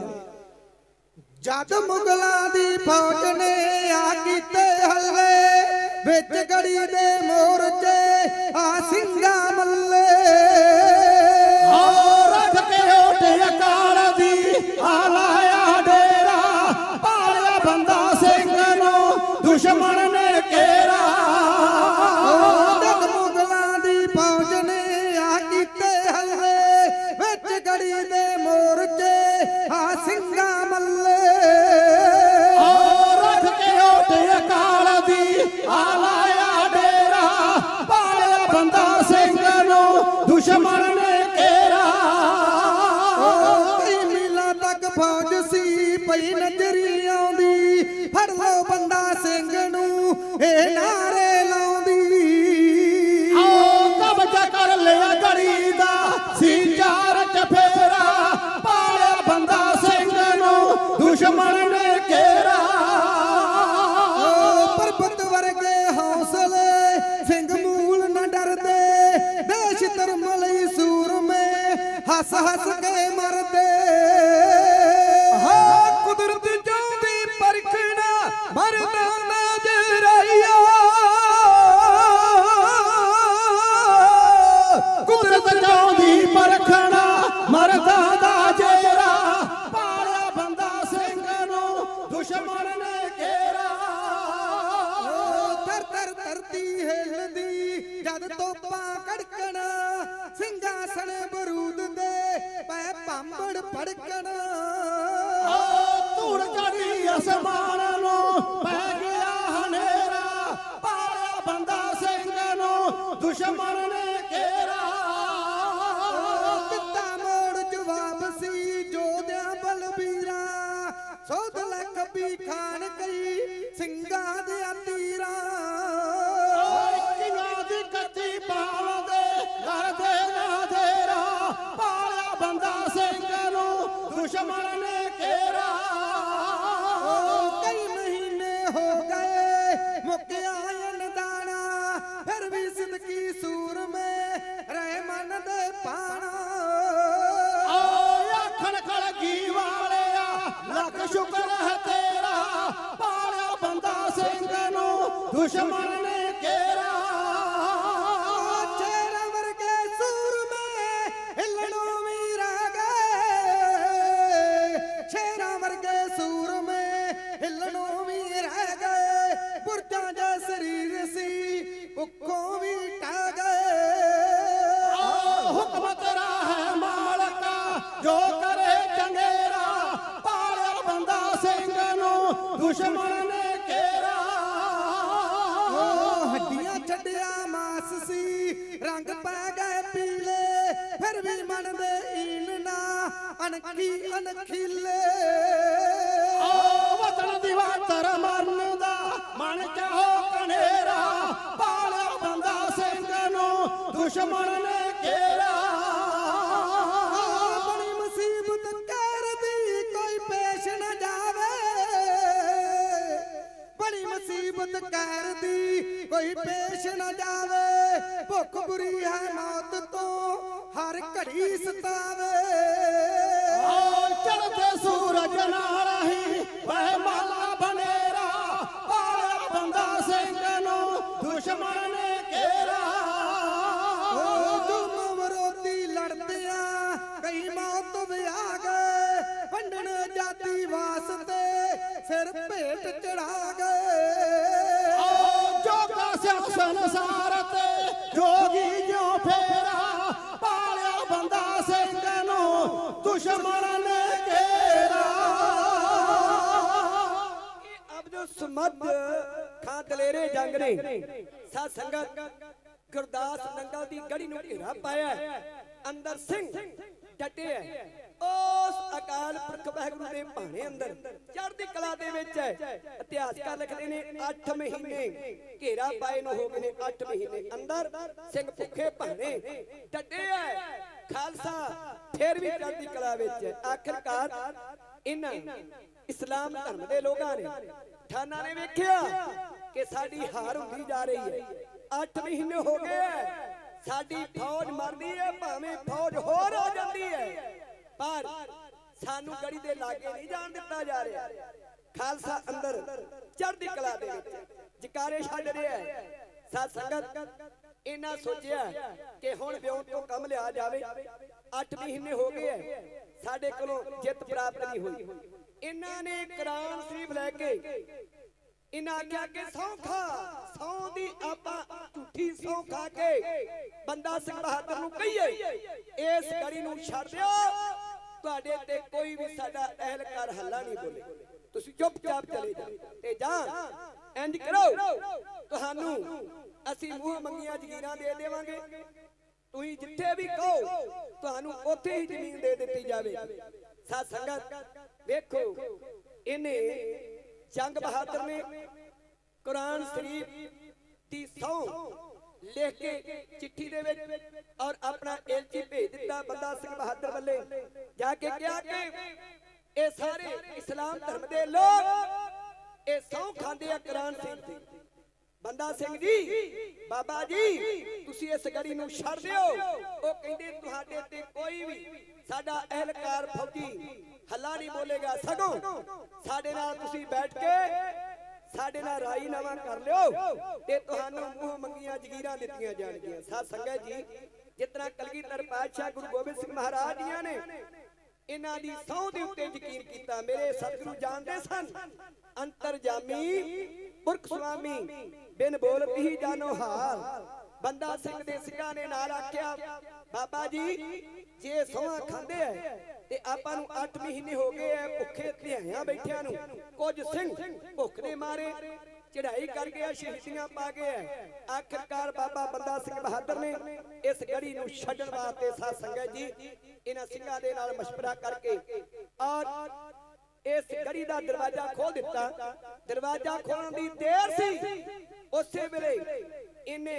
[SPEAKER 2] ਜਦ ਮੁਗਲਾਂ ਦੀ ਫੌਜ ਨੇ ਆ ਕੀਤੇ ਹਲਵੇ ਵਿੱਚ ਗੜੀ ਦੇ ਮੋਰਚੇ, ਆ ਸਿੰਘਾ ਮੱਲੇ ਹੱਸ ਹੱਸ ਕੇ
[SPEAKER 1] ਮਰਦੇ।
[SPEAKER 3] ਸਿੰਘਾਂ
[SPEAKER 2] ਦੇ
[SPEAKER 3] ਦੁਸ਼ਮਣ ਨੇ ਘੇਰਾ
[SPEAKER 2] ਚੇਰਾ ਵਰਗੇ ਸੂਰਮੇ ਹਿੱਲਣੋਂ ਵੀ ਰਹਿ ਗਏ। ਸ਼ੇਰਾਂ ਵਰਗੇ ਸੂਰ ਹਿੱਲਣੋਂ ਵੀ ਰਹਿ ਗਏ। ਪੁਰਜਾਂ ਦੇ ਸਰੀਰ ਸੀ ਭੁੱਖੋਂ ਵੀ ਟਹਿ ਗਏ।
[SPEAKER 3] ਓ ਹੁਕਮ ਤੇਰਾ ਹੈ ਮਾਲਕਾ, ਜੋ ਕਰੇ ਚੰਗੇਰਾ, ਪਾਲਿਆ ਬੰਦਾ ਸਿੰਘ ਨੂੰ ਦੁਸ਼ਮਣ
[SPEAKER 2] ਫਿਰ ਵੀ ਮਨ ਦੇ ਈਨ ਨਾ ਅਣਖੀ ਅਣਖੀਲੇ।
[SPEAKER 3] ਓ ਵਤਨ ਦੀ ਵਾਤਰ ਮਰਨ ਦਾ ਮਨ ਚਾਹੋ ਕਨੇਰਾ ਪਾਲਿਆ ਬੰਦਾ ਸਿੰਘ ਨੂੰ ਦੁਸ਼ਮਣ ਨੇ ਘੇਰਾ।
[SPEAKER 2] ਬੜੀ ਮੁਸੀਬਤ ਕਰਦੀ ਕੋਈ ਪੇਸ਼ ਨਾ ਜਾਵੇ। ਬੜੀ ਮੁਸੀਬਤ ਕਰਦੀ ਕੋਈ ਪੇਸ਼ ਨਾ ਜਾਵੇ, ਭੁੱਖ ਬੁਰੀ ਹੈ ਮੌਤ ਤੋਂ, ਹਰ ਘੜੀ ਸਤਾਵੇ।
[SPEAKER 3] ਓ ਚੜ੍ਹਦੇ ਸੂਰਜ ਨਾਲ ਹੀ ਵਹਿ ਮਾਲਾ ਬਨੇਰਾ, ਪਾਲਿਆ ਬੰਦਾ ਸਿੰਘ ਨੂੰ ਦੁਸ਼ਮਣ ਸਿਆਸਨ ਤੇ ਜੋਗੀ ਜਿਉ ਫੇਰਾ, ਪਾਲਿਆ ਬੰਦਾ ਸਿੰਘ ਨੂੰ, ਦੁਸ਼ਮਣ ਨੇ ਘੇਰਾ।
[SPEAKER 1] ਅਬਦੁ ਸਮਦ ਖਾਂ ਦਲੇਰੇ ਜੰਗ ਨੇ ਸਾ ਸੰਗਤ ਗੁਰਦਾਸ ਨੰਗਲ ਦੀ ਗੜੀ ਨੂੰ ਘੇਰਾ ਪਾਇਆ। ਅੰਦਰ ਸਿੰਘ ਡਟੇ ਹੈ ਉਸ ਅਕਾਲ ਪੁਰਖ ਵਾਹਿਗੁਰੂ ਦੇ ਭਾਣੇ ਅੰਦਰ ਚੜ੍ਹਦੀ ਕਲਾ ਦੇ ਵਿੱਚ ਹੈ ਇਤਿਹਾਸਕਾਰ ਲਿਖਦੇ ਨੇ 8 ਮਹੀਨੇ। ਘੇਰਾ ਪਾਏ ਨੂੰ ਹੋ ਗਏ ਨੇ 8 ਮਹੀਨੇ। ਅੰਦਰ ਸਿੰਘ ਭੁੱਖੇ ਭਾਣੇ। ਡਟੇ ਹੈ ਖਾਲਸਾ ਫੇਰ ਵੀ ਚੜ੍ਹਦੀ ਕਲਾ ਵਿੱਚ ਹੈ ਆਖਰਕਾਰ ਇਹਨਾਂ ਇਸਲਾਮ ਧਰਮ ਦੇ ਲੋਕਾਂ ਨੇ ਠਾਣਾ ਨੇ ਵੇਖਿਆ ਕਿ ਸਾਡੀ ਹਾਰ ਹੁੰਦੀ ਜਾ ਰਹੀ ਹੈ 8 ਮਹੀਨੇ ਹੋ ਗਏ ਸਾਡੀ ਫੌਜ ਮਰਦੀ ਹੈ ਭਾਵੇਂ ਫੌਜ ਹੋਰ ਹੋ ਜਾਂਦੀ ਹੈ ਪਰ ਸਾਨੂੰ ਗੜੀ ਦੇ ਲਾਗੇ ਨਹੀਂ ਜਾਣ ਦਿੱਤਾ ਜਾ ਰਿਹਾ। ਖਾਲਸਾ ਅੰਦਰ ਚੜ੍ਹਦੀ ਕਲਾ ਦੇ ਵਿੱਚ ਜਕਾਰੇ ਛੱਡ ਰਿਹਾ ਸਾਧ ਸੰਗਤ ਇਹਨਾਂ ਸੋਚਿਆ ਕਿ ਹੁਣ ਵਿਉਂ ਤੋਂ ਕੰਮ ਲਿਆ ਜਾਵੇ। 8 ਮਹੀਨੇ ਹੋ ਗਏ ਹੈ। ਸਾਡੇ ਕੋਲੋਂ ਜਿੱਤ ਪ੍ਰਾਪਤ ਨਹੀਂ ਹੋਈ। ਇਹਨਾਂ ਨੇ ਕੁਰਾਨ ਸ਼ਰੀਫ ਲੈ ਕੇ ਇਹਨਾਂ ਆਖਿਆ ਕਿ ਸਹੁੰ ਖਾ ਆਪਾਂ ਝੂਠੀ ਸਹੁੰ ਖਾ ਕੇ ਬੰਦਾ ਸਿੰਘ ਬਹਾਦਰ ਨੂੰ ਕਹੀਏ, ਇਸ ਗੜੀ ਨੂੰ ਛੱਡ ਦਿਓ। ਤੁਹਾਡੇ ਤੇ ਕੋਈ ਵੀ ਸਾਡਾ ਅਹਿਲਕਾਰ ਹੱਲਾ ਨਹੀਂ ਬੋਲੇ। ਤੁਸੀਂ ਚੁੱਪਚਾਪ ਚਲੇ ਜਾਓ। ਤੇ ਜਾਂ ਇੰਜ ਕਰੋ। ਤੁਹਾਨੂੰ ਅਸੀਂ ਮੂੰਹ ਮੰਗੀਆਂ ਜ਼ਮੀਨਾਂ ਦੇ ਦੇਵਾਂਗੇ। ਤੁਸੀਂ ਜਿੱਥੇ ਵੀ ਕਹੋ, ਤੁਹਾਨੂੰ ਉੱਥੇ ਹੀ ਜ਼ਮੀਨ ਦੇ ਦਿੱਤੀ ਜਾਵੇ। ਸਾਧ ਸੰਗਤ, ਵੇਖੋ, ਇਹਨੇ ਜੰਗ ਬਹਾਦਰ ਨੇ ਕੁਰਾਨ ਸ਼ਰੀਫ ਦੀ ਸੌ ਲਿਖ ਕੇ ਚਿੱਠੀ ਦੇ ਵਿੱਚ ਔਰ ਆਪਣਾ ਏਲਚੀ ਭੇਜ ਦਿੱਤਾ ਬੰਦਾ ਸਿੰਘ ਬਹਾਦਰ ਵੱਲੇ। ਜਾ ਕੇ ਕਿਹਾ ਕਿ ਇਹ ਸਾਰੇ ਇਸਲਾਮ ਧਰਮ ਦੇ ਲੋਕ ਇਹ ਸੌ ਖਾਂਦੇ ਆ ਕੁਰਾਨ ਸ਼ਰੀਫ ਦੀ। ਬੰਦਾ ਸਿੰਘ ਜੀ, ਬਾਬਾ ਜੀ, ਤੁਸੀਂ ਇਸ ਗੜੀ ਨੂੰ ਛੱਡ ਦਿਓ। ਉਹ ਕਹਿੰਦੇ, ਤੁਹਾਡੇ ਤੇ ਕੋਈ ਵੀ ਸਾਡਾ ਅਹਿਲਕਾਰ ਫੌਜੀ ਹੱਲਾ ਨਹੀਂ ਬੋਲੇਗਾ। ਸਗੋਂ ਸਾਡੇ ਨਾਲ ਤੁਸੀਂ ਬੈਠ ਕੇ ਸਾਡੇ ਨਾਲ ਰਾਈ ਨਵਾਂ ਕਰ ਲਿਓ ਤੇ ਤੁਹਾਨੂੰ ਮੂੰਹ ਮੰਗੀਆਂ ਜ਼ਗੀਰਾਂ ਦਿੱਤੀਆਂ ਜਾਣਗੀਆਂ। ਸਾਧ ਸੰਗਤ ਜੀ ਜਿਤਨਾ ਕਲਗੀਧਰ ਪਾਤਸ਼ਾਹ ਗੁਰੂ ਗੋਬਿੰਦ ਸਿੰਘ ਮਹਾਰਾਜ ਜੀਆਂ ਨੇ ਇਹਨਾਂ ਦੀ ਸਹੁੰ ਦੇ ਉੱਤੇ ਯਕੀਨ ਕੀਤਾ। ਮੇਰੇ ਸਤਿਗੁਰੂ ਜਾਣਦੇ ਸਨ ਅੰਤਰਜਾਮੀ ਪੁਰਖ ਸੁਆਮੀ ਬਿਨ ਬੋਲਤ ਹੀ ਜਾਨੋ ਹਾਲ। ਬੰਦਾ ਸਿੰਘ ਦੇ ਸਿੰਘਾਂ ਨੇ ਨਾਲ ਆਖਿਆ ਬਾਬਾ ਜੀ ਜੇ ਸੋਹਾਂ ਖਾਂਦੇ ਐ ਤੇ ਆਪਾਂ ਨੂੰ 8 ਮਹੀਨੇ ਹੋ ਗਏ ਐ ਭੁੱਖੇ ਧਿਆਇਆਂ ਬੈਠਿਆਂ ਨੂੰ। ਕੁਝ ਸਿੰਘ ਭੁੱਖ ਦੇ ਮਾਰੇ, ਚੜ੍ਹਾਈ ਕਰ ਗਿਆ ਸ਼ਹੀਦੀਆਂ ਪਾ ਗਿਆ ਆਖਰਕਾਰ ਬਾਬਾ ਬੰਦਾ ਸਿੰਘ ਬਹਾਦਰ ਨੇ ਇਸ ਗੜੀ ਨੂੰ ਛੱਡਣ ਵਾਸਤੇ ਸਾਧ ਸੰਗਤ ਜੀ, ਇਹਨਾਂ ਸਿੰਘਾਂ ਦੇ ਨਾਲ ਮਸ਼ਵਰਾ ਕਰਕੇ ਔਰ ਇਸ ਗੜੀ ਦਾ ਦਰਵਾਜ਼ਾ ਖੋਲ ਦਿੱਤਾ। ਦਰਵਾਜ਼ਾ ਖੋਲਣ ਦੀ ਦੇਰ ਸੀ। ਉਸੇ ਵੇਲੇ ਇਹਨੇ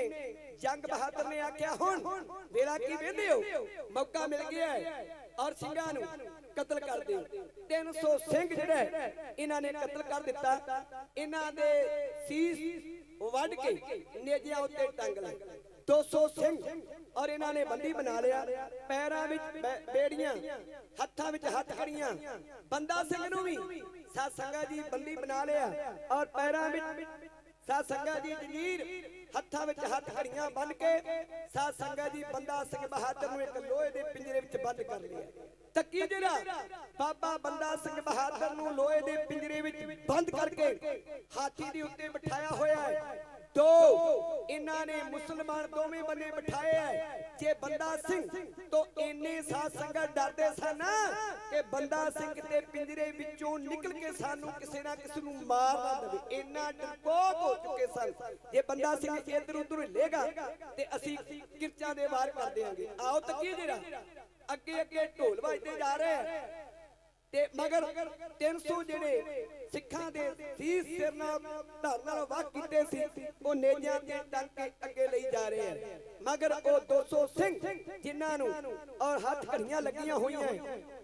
[SPEAKER 1] ਜੰਗ ਬਹਾਦਰ ਨੇ ਆਖਿਆ, ਹੁਣ ਵੇਲਾ ਕੀ ਵੇਂਦੇ ਹੋ? ਮੌਕਾ ਮਿਲ ਗਿਆ ਹੈ। ਔਰ ਸਿੰਘਾਂ ਨੂੰ ਕਤਲ ਕਰ 300 ਸਿੰਘ ਜਿਹੜਾ ਇਹਨਾਂ ਨੇ ਕਤਲ ਕਰ ਦਿੱਤਾ। ਇਹਨਾਂ ਦੇ ਸੀਸ ਵੱਢ ਕੇ ਨੇਜਿਆਂ ਉੱਤੇ ਟੰਗ ਲਏ। 200 ਸਿੰਘ ਔਰ ਇਹਨਾਂ ਨੇ ਬੰਦੀ ਬਣਾ ਲਿਆ। ਪੈਰਾਂ ਵਿੱਚ ਬੇੜੀਆਂ, ਹੱਥਾਂ ਵਿੱਚ ਹੱਥ ਕੜੀਆਂ ਬੰਦਾ ਸਿੰਘ ਨੂੰ ਵੀ ਸਾਧ ਸੰਗਤ ਜੀ ਬੰਦੀ ਬਣਾ ਲਿਆ। ਔਰ ਪੈਰਾਂ ਵਿੱਚ ਸਾਧ ਸੰਗਤ ਜੀ ਜਗੀਰ ਹੱਥਾਂ ਵਿੱਚ ਹੱਥ ਘੜੀਆਂ ਬੰਨ ਕੇ ਸਾਧ ਸੰਗਤ ਜੀ ਬੰਦਾ ਸਿੰਘ ਬਹਾਦਰ ਨੂੰ ਇੱਕ ਲੋਹੇ ਦੇ ਪਿੰਜਰੇ ਵਿੱਚ ਬੰਦ ਕਰ ਲਿਆ। ਤੱਕੀ ਜਿਹੜਾ ਬਾਬਾ ਬੰਦਾ ਸਿੰਘ ਬਹਾਦਰ ਨੂੰ ਲੋਹੇ ਦੇ ਪਿੰਜਰੇ ਵਿੱਚ ਬੰਦ ਕਰਕੇ ਹਾਥੀ ਦੇ ਉੱਤੇ ਬਿਠਾਇਆ ਹੋਇਆ ਹੈ। ਦੋ ਇਹਨਾਂ ਨੇ ਮੁਸਲਮਾਨ ਦੋਵੇਂ ਬੰਨੇ ਬਿਠਾਏ ਹੈ ਜੇ ਬੰਦਾ ਸਿੰਘ, ਤੋਂ ਇੰਨੇ ਸਾਧ ਸੰਗਤ ਡਰਦੇ ਸਨ ਕਿ ਬੰਦਾ ਸਿੰਘ ਕਿਤੇ ਪਿੰਜਰੇ ਵਿੱਚੋਂ ਨਿਕਲ ਕੇ ਸਾਨੂੰ ਕਿਸੇ ਨਾ ਕਿਸੇ ਨੂੰ ਮਾਰ ਨਾ ਦੇਵੇ। ਇੰਨਾ ਡਰਪੋਕ ਹੋ ਚੁੱਕੇ ਸਨ। ਜੇ ਬੰਦਾ ਸਿੰਘ ਇੱਧਰ ਉੱਧਰ ਹਿੱਲੇਗਾ ਤੇ ਅਸੀਂ ਕਿਰਚਾਂ ਦੇ ਵਾਰ ਕਰ ਦਿਆਂਗੇ। ਆਓ ਤੱਕੀ ਜਿਹੜਾ ਅੱਗੇ ਅੱਗੇ ਢੋਲ ਵੱਜਦੇ ਜਾ ਰਹੇ ਤੇ ਮਗਰ 300 ਜਿਹੜੇ ਸਿੱਖਾਂ ਦੇ ਸੀਸ ਸਿਰ ਨਾਲ ਧਰ ਨਾਲ ਵਾਹ ਕੀਤੇ ਸੀ, ਉਹ ਨੇਜਿਆਂ ਤੇ ਟੰਗ ਕੇ ਅੱਗੇ ਲਈ ਜਾ ਰਹੇ ਹਨ। ਮਗਰ ਉਹ 200 ਸਿੰਘ ਜਿਨ੍ਹਾਂ ਨੂੰ ਔਰ ਹੱਥ ਘੜੀਆਂ ਲੱਗੀਆਂ ਹੋਈਆਂ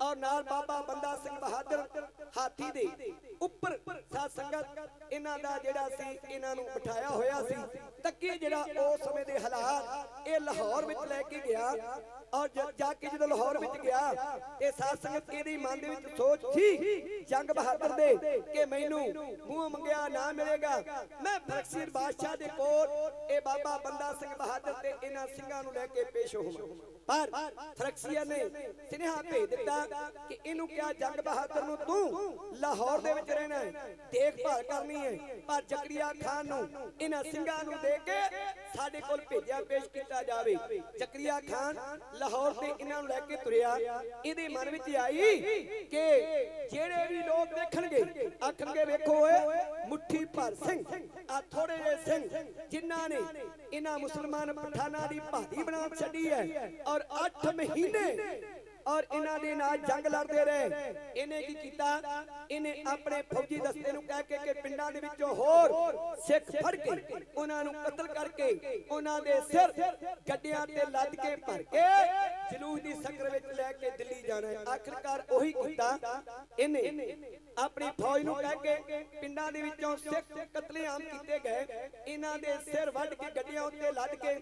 [SPEAKER 1] ਔਰ ਨਾਲ ਬਾਬਾ ਬੰਦਾ ਸਿੰਘ ਬਹਾਦਰ ਹਾਥੀ ਦੇ ਉੱਪਰ ਸਾਧ ਸੰਗਤ ਇਹਨਾਂ ਦਾ ਜਿਹੜਾ ਸੀ, ਇਹਨਾਂ ਨੂੰ ਬਿਠਾਇਆ ਹੋਇਆ ਸੀ। ਤੱਕੀ ਜਿਹੜਾ ਉਸ ਸਮੇਂ ਦੇ ਹਾਲਾਤ, ਇਹ ਲਾਹੌਰ ਵਿੱਚ ਲੈ ਕੇ ਗਿਆ ਔਰ ਜਾ ਕੇ ਜਦੋਂ ਲਾਹੌਰ ਵਿੱਚ ਗਿਆ, ਇਹ ਸਾਧ ਸੰਗਤ ਇਹਦੀ ਮਨ ਦੇ ਵਿੱਚ ਸੋਚ ਸੀ, ਜੰਗ ਬਹਾਦਰ ਦੇ, ਕਿ ਮੈਨੂੰ ਮੂੰਹ ਮੰਗਿਆ ਨਾ ਮਿਲੇਗਾ। ਮੈਂ ਫਰਕਸੀਰ ਬਾਦਸ਼ਾਹ ਦੇ ਕੋਲ ਇਹ ਬਾਬਾ ਬੰਦਾ ਸਿੰਘ ਬਹਾਦਰ ਤੇ ਇਹਨਾਂ ਸਿੰਘਾਂ ਨੂੰ ਲੈ ਕੇ ਪੇਸ਼ ਹੋਵਾਂ। ਪਰ ਫਰਕਸੀਆ ਨੇ ਸਿਨੇਹਾ ਭੇਜ ਦਿੱਤਾ ਕਿ ਇਹਨੂੰ ਕਿਹਾ, ਜੰਗ ਬਹਾਦਰ ਨੂੰ ਤੂੰ ਲਾਹੌਰ ਦੇ ਵਿੱਚ ਰਹਿਣਾ ਹੈ ਦੇਖਭਾਲ ਕਰਨੀ ਹੈ ਪਰ ਜ਼ਕਰੀਆ ਖਾਨ ਨੂੰ, ਇਹਨਾਂ ਸਿੰਘਾਂ ਨੂੰ ਦੇ ਕੇ ਸਾਡੇ ਕੋਲ ਭੇਜਿਆ ਪੇਸ਼ ਕੀਤਾ ਜਾਵੇ। ਜ਼ਕਰੀਆ ਖਾਨ ਲਾਹੌਰ ਤੇ ਇਹਨਾਂ ਨੂੰ ਲੈ ਕੇ ਤੁਰਿਆ। ਇਹਦੇ ਮਨ ਵਿੱਚ ਆਈ ਕਿ ਜਿਹੜੇ ਵੀ ਲੋਕ ਦੇਖਣਗੇ, ਆਖਣਗੇ, ਵੇਖੋ ਓਏ, ਮੁੱਠੀ ਭਰ ਸਿੰਘ ਆ ਥੋੜੇ ਜਿਹੇ ਸਿੰਘ ਜਿਨ੍ਹਾਂ ਨੇ ਇਹਨਾਂ ਮੁਸਲਮਾਨ ਪਠਾਨਾਂ ਦੀ ਭਾਦੀ ਬਣਾ ਛੱਡੀ ਹੈ ਔਰ 8 ਮਹੀਨੇ ਔਰ ਇਹਨਾਂ ਦੇ ਨਾਲ ਜੰਗ ਲੜਦੇ ਰਹੇ। ਇਹਨੇ ਕੀ ਕੀਤਾ? ਇਹਨੇ ਆਪਣੇ ਫੌਜੀ ਦਸਤੇ ਨੂੰ ਕਹਿ ਕੇ ਕਿ ਪਿੰਡਾਂ ਦੇ ਵਿੱਚੋਂ ਹੋਰ ਸਿੱਖ ਫੜ ਕੇ ਉਹਨਾਂ ਨੂੰ ਕਤਲ ਕਰਕੇ ਉਹਨਾਂ ਦੇ ਸਿਰ ਗੱਡਿਆਂ ਤੇ ਲੱਦ ਕੇ ਭਰ ਕੇ ਜਲੂਸ ਦੀ ਸ਼ਕਲ ਵਿੱਚ ਲੈ ਕੇ ਦਿੱਲੀ ਜਾਣਾ ਹੈ। ਆਖਿਰਕਾਰ ਉਹੀ ਕੀਤਾ। ਇਹਨੇ ਆਪਣੀ ਫੌਜ ਨੂੰ ਕਹਿ ਕੇ ਪਿੰਡਾਂ ਦੇ ਵਿੱਚੋਂ ਸਿੱਖ ਕਤਲੇਆਮ ਕੀਤੇ ਗਏ। ਇਹਨਾਂ ਦੇ ਸਿਰ ਵੱਢ ਕੇ ਗੱਡੀਆਂ ਉੱਤੇ ਲੱਦ ਕੇ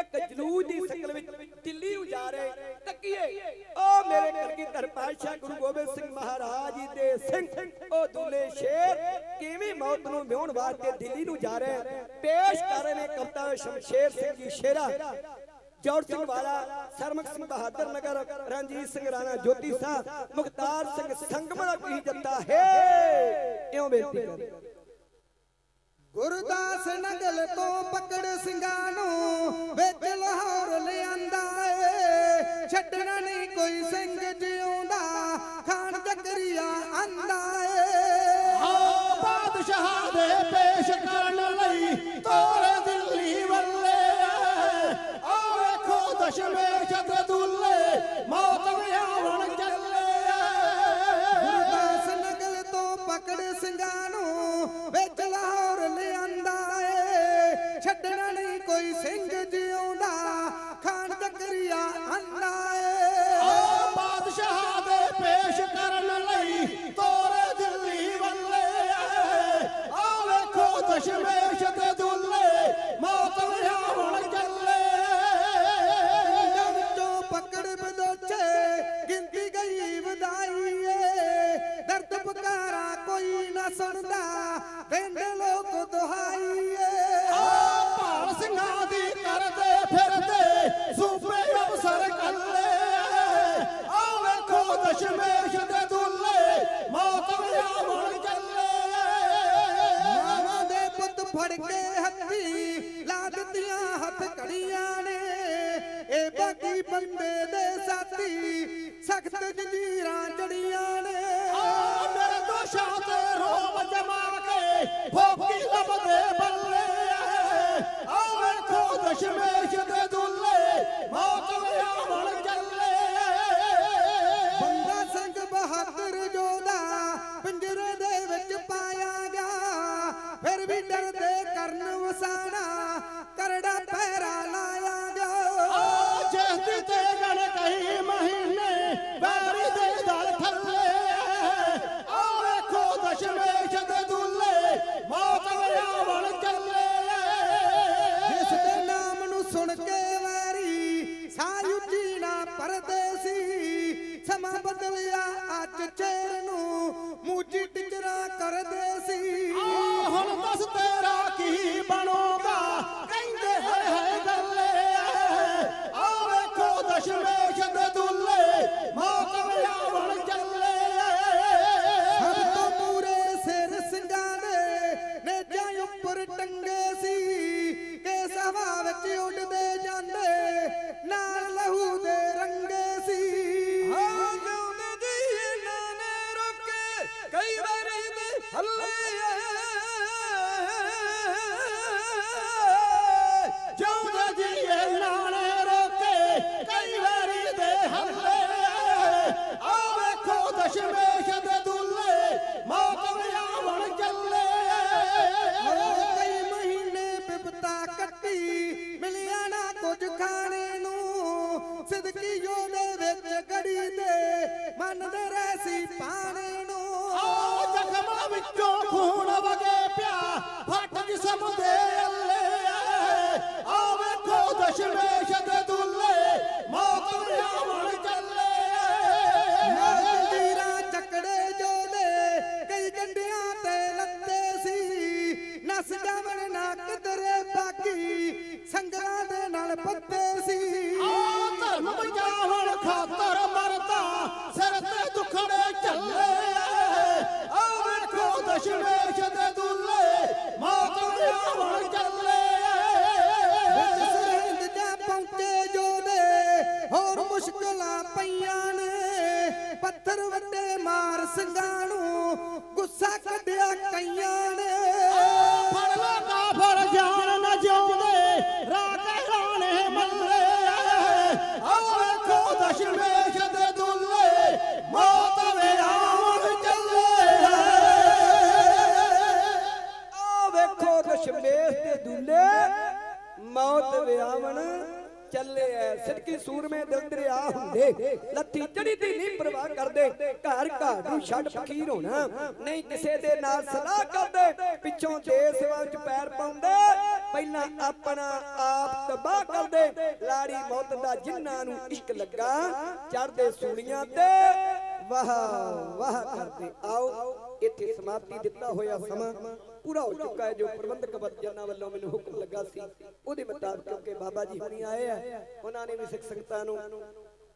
[SPEAKER 1] ਇੱਕ ਜਲੂਸ ਦੀ ਸ਼ਕਲ ਵਿੱਚ ਦਿੱਲੀ ਉਜਾਰੇ। ਤੱਕੀਏ ਉਹ ਮੇਰੇ ਕਲਗੀਧਰ ਪਾਤਸ਼ਾਹ ਗੁਰੂ ਗੋਬਿੰਦ ਸਿੰਘ ਮਹਾਰਾਜ ਜੀ ਦੇ ਸਿੰਘ ਉਹ ਦੁੱਲੇ ਸ਼ੇਰ, ਕਿਵੇਂ ਮੌਤ ਨੂੰ ਵਿਉਣ ਵਾਸਤੇ ਦਿੱਲੀ ਨੂੰ ਜਾ ਰਹੇ? ਪੇਸ਼ ਕਰ ਰਹੇ ਨੇ ਕਵਤਾ ਸ਼ਮਸ਼ੇਰ ਸਿੰਘ ਜੀ ਸ਼ੇਰਾ। ਜੋੜ ਸਿੰਘ ਵਾਲਾ ਸਰਮਕ ਸਿੰਘ ਬਹਾਦਰ ਨਗਰ ਰਣਜੀਤ ਸਿੰਘ ਰਾਣਾ ਜੋਤੀ ਸਾਹਿਬ ਮੁਖਤਾਰ ਸਿੰਘ ਸੰਗਮ ਦਾ ਕੀ ਜੱਤਾ ਹੈ! ਇਉਂ ਬੇਨਤੀ ਕਰ
[SPEAKER 2] ਗੁਰਦਾਸ ਨਗਲ ਤੋਂ ਪਕੜ ਸਿੰਘਾਂ ਨੂੰ ਵਿੱਚ ਲਾਹੌਰ ਲਿਆਂਦਾ ਏ। ਛੱਡਣਾ ਨਹੀਂ ਕੋਈ ਸਿੰਘ ਜਿਉਂਦਾ ਖਾਨ ਜ਼ਕਰੀਆ ਆਂਦਾ ਏ।
[SPEAKER 3] ਆ ਬਾਦਸ਼ਾਹ ਦੇ ਵੇਖੋ ਦਸ਼ਮੇਸ਼ ਮੌਤ ਵਿਆਵਣ ਚੱਲੇ
[SPEAKER 2] ਗੁਰਦਾਸ ਨਗਲ ਤੋਂ ਪਕੜ ਸਿੰਘਾਂ ਨੂੰ ਵਿੱਚ ਲਾਹੌਰ ਲਿਆਂਦਾ ਏ। ਛੱਡਣਾ ਨਹੀਂ ਕੋਈ ਸਿੰਘ
[SPEAKER 3] ਜੀ।
[SPEAKER 1] ਚੱਲੇ
[SPEAKER 3] ਐ। ਸਿੱਧਕੀ ਸੂਰਮੇ ਦਿਲ ਦਰਿਆ ਹੁੰਦੇ। ਲੱਥੀ ਚੜੀ ਦੀ ਨਹੀਂ ਪਰਵਾਹ ਕਰਦੇ। ਘਰ ਘਰ ਨੂੰ ਛੱਡ ਫਕੀਰ ਹੋਣਾ। ਨਹੀਂ ਕਿਸੇ ਦੇ ਨਾਲ ਸਲਾਹ ਕਰਦੇ। ਪਿੱਛੋਂ ਦੇਸ ਵਿੱਚ ਪੈਰ ਪਾਉਂਦੇ। ਪਹਿਲਾਂ ਆਪਣਾ ਆਪ ਤਬਾਹ ਕਰਦੇ। ਲਾੜੀ ਮੌਤ ਦਾ ਜਿੰਨਾ ਨੂੰ ਇਸ਼ਕ ਲੱਗਾ ਚੜਦੇ ਸੂਲੀਆਂ ਤੇ ਵਾਹ ਵਾਹ ਕਰਦੇ। ਆਓ, ਇੱਥੇ ਸਮਾਪਤੀ ਦਿੱਤਾ ਹੋਇਆ ਸਮਾਂ। ਪੂਰਾ ਹੋ ਚੁੱਕਾ ਹੈ, ਜੋ ਪ੍ਰਬੰਧਕ ਵਜਨਾਂ ਵੱਲੋਂ ਮੈਨੂੰ ਹੁਕਮ ਲੱਗਾ ਸੀ। ਉਹਦੇ ਮੁਤਾਬਕ ਕਿਉਂਕਿ ਬਾਬਾ ਜੀ ਹੁਣੀ ਆਏ ਆ, ਉਹਨਾਂ ਨੇ ਵੀ ਸਿੱਖ ਸੰਗਤਾਂ ਨੂੰ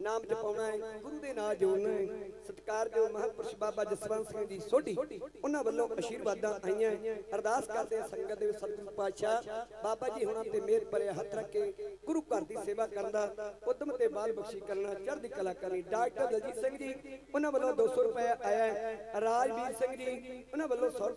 [SPEAKER 3] ਨਾਮ ਜਪਾਉਣਾ ਹੈ, ਗੁਰੂ ਦੇ ਨਾਲ ਜੋੜਨਾ ਹੈ ਸਤਿਕਾਰਯੋਗ ਮਹਾਂਪੁਰਸ਼ ਬਾਬਾ ਜਸਵੰਤ ਸਿੰਘ ਜੀ ਸੋਢੀ, ਉਹਨਾਂ ਵੱਲੋਂ ਅਸ਼ੀਰਵਾਦਾਂ ਆਈਆਂ ਅਰਦਾਸ ਕਰਦੇ ਆ ਸੰਗਤ ਦੇ ਸਤਿਗੁਰੂ ਪਾਤਸ਼ਾਹ, ਬਾਬਾ ਜੀ ਹੁਣਾਂ ਤੇ ਮਿਹਰ ਭਰਿਆ ਹੱਥ ਰੱਖ ਕੇ ਗੁਰੂ ਘਰ ਦੀ ਸੇਵਾ ਕਰਨ ਦਾ ਉਦਮ ਤੇ ਬਾਲ ਬਖਸ਼ੀ ਕਰਨਾ ਚੜ੍ਹਦੀ ਕਲਾ ਕਰਨੀ ਡਾਕਟਰ ਦਲਜੀਤ ਸਿੰਘ ਜੀ, ਉਹਨਾਂ ਵੱਲੋਂ 200 ਰੁਪਏ ਆਇਆ ਰਾਜਵੀਰ ਸਿੰਘ ਜੀ, ਉਹਨਾਂ ਵੱਲੋਂ 100